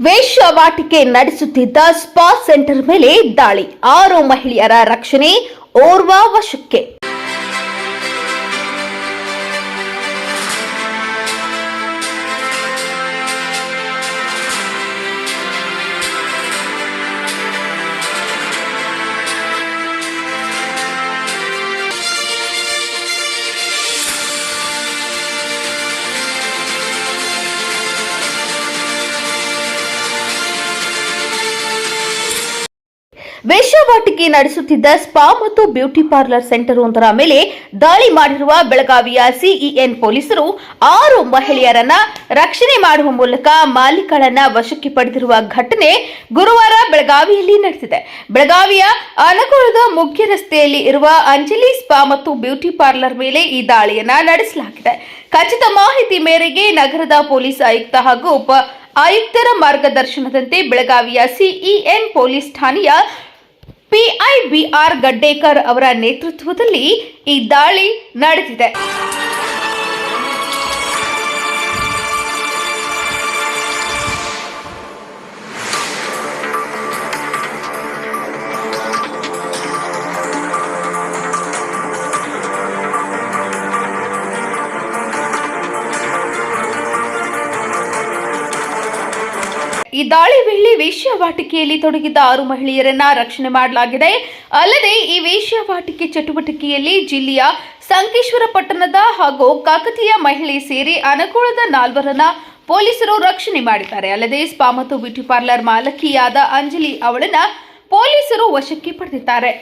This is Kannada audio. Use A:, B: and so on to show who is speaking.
A: ವೇಶ್ಯಾವಾಟಿಕೆ ನಡೆಸುತ್ತಿದ್ದ ಸ್ಪಾ ಸೆಂಟರ್ ಮೇಲೆ ದಾಳಿ. ಆರು ಮಹಿಳೆಯರ ರಕ್ಷಣೆ ಓರ್ವ ವಶಕ್ಕೆ. ವೇಶ್ಯಾವಾಟಿಕೆ ನಡೆಸುತ್ತಿದ್ದ ಸ್ಪಾ ಮತ್ತು ಬ್ಯೂಟಿ ಪಾರ್ಲರ್ ಸೆಂಟರ್ ಒಂದರ ಮೇಲೆ ದಾಳಿ ಮಾಡಿರುವ ಬೆಳಗಾವಿಯ ಸಿಇಎನ್ ಪೊಲೀಸರು ಆರು ಮಹಿಳೆಯರನ್ನ ರಕ್ಷಣೆ ಮಾಡುವ ಮೂಲಕ ಮಾಲೀಕಳನ್ನ ವಶಕ್ಕೆ ಪಡೆದಿರುವ ಘಟನೆ ಗುರುವಾರ ಬೆಳಗಾವಿಯಲ್ಲಿ ನಡೆದಿದೆ. ಬೆಳಗಾವಿಯ ಅನಗೋಳದ ಮುಖ್ಯ ರಸ್ತೆಯಲ್ಲಿ ಇರುವ ಅಂಜಲಿ ಸ್ಪಾ ಮತ್ತು ಬ್ಯೂಟಿ ಪಾರ್ಲರ್ ಮೇಲೆ ಈ ದಾಳಿಯನ್ನ ನಡೆಸಲಾಗಿದೆ. ಖಚಿತ ಮಾಹಿತಿ ಮೇರೆಗೆ ನಗರದ ಪೊಲೀಸ್ ಆಯುಕ್ತ ಹಾಗೂ ಉಪ ಆಯುಕ್ತರ ಮಾರ್ಗದರ್ಶನದಂತೆ ಬೆಳಗಾವಿಯ ಸಿಇಎನ್ ಪೊಲೀಸ್ ಠಾಣೆಯ ಪಿಐಬಿಆರ್ ಗಡ್ಡೇಕರ್ ಅವರ ನೇತೃತ್ವದಲ್ಲಿ ಈ ದಾಳಿ ನಡೆದಿದೆ. ಈ ದಾಳಿ ವೇಳೆ ವೇಶ್ಯಾವಾಟಿಕೆಯಲ್ಲಿ ತೊಡಗಿದ್ದ ಆರು ಮಹಿಳೆಯರನ್ನ ರಕ್ಷಣೆ ಮಾಡಲಾಗಿದೆ. ಅಲ್ಲದೆ ಈ ವೇಶ್ಯಾವಾಟಿಕೆ ಚಟುವಟಿಕೆಯಲ್ಲಿ ಜಿಲ್ಲೆಯ ಸಂಕೇಶ್ವರ ಪಟ್ಟಣದ ಹಾಗೂ ಕಾಕತಿಯ ಮಹಿಳೆ ಸೇರಿ ಅನಕೋಳದ ನಾಲ್ವರನ್ನ ಪೊಲೀಸರು ರಕ್ಷಣೆ ಮಾಡಿದ್ದಾರೆ. ಅಲ್ಲದೆ ಸ್ಪಾ ಮತ್ತು ಬ್ಯೂಟಿ ಪಾರ್ಲರ್ ಮಾಲಕಿಯಾದ ಅಂಜಲಿ ಅವಳನ್ನ ಪೊಲೀಸರು ವಶಕ್ಕೆ ಪಡೆದಿದ್ದಾರೆ.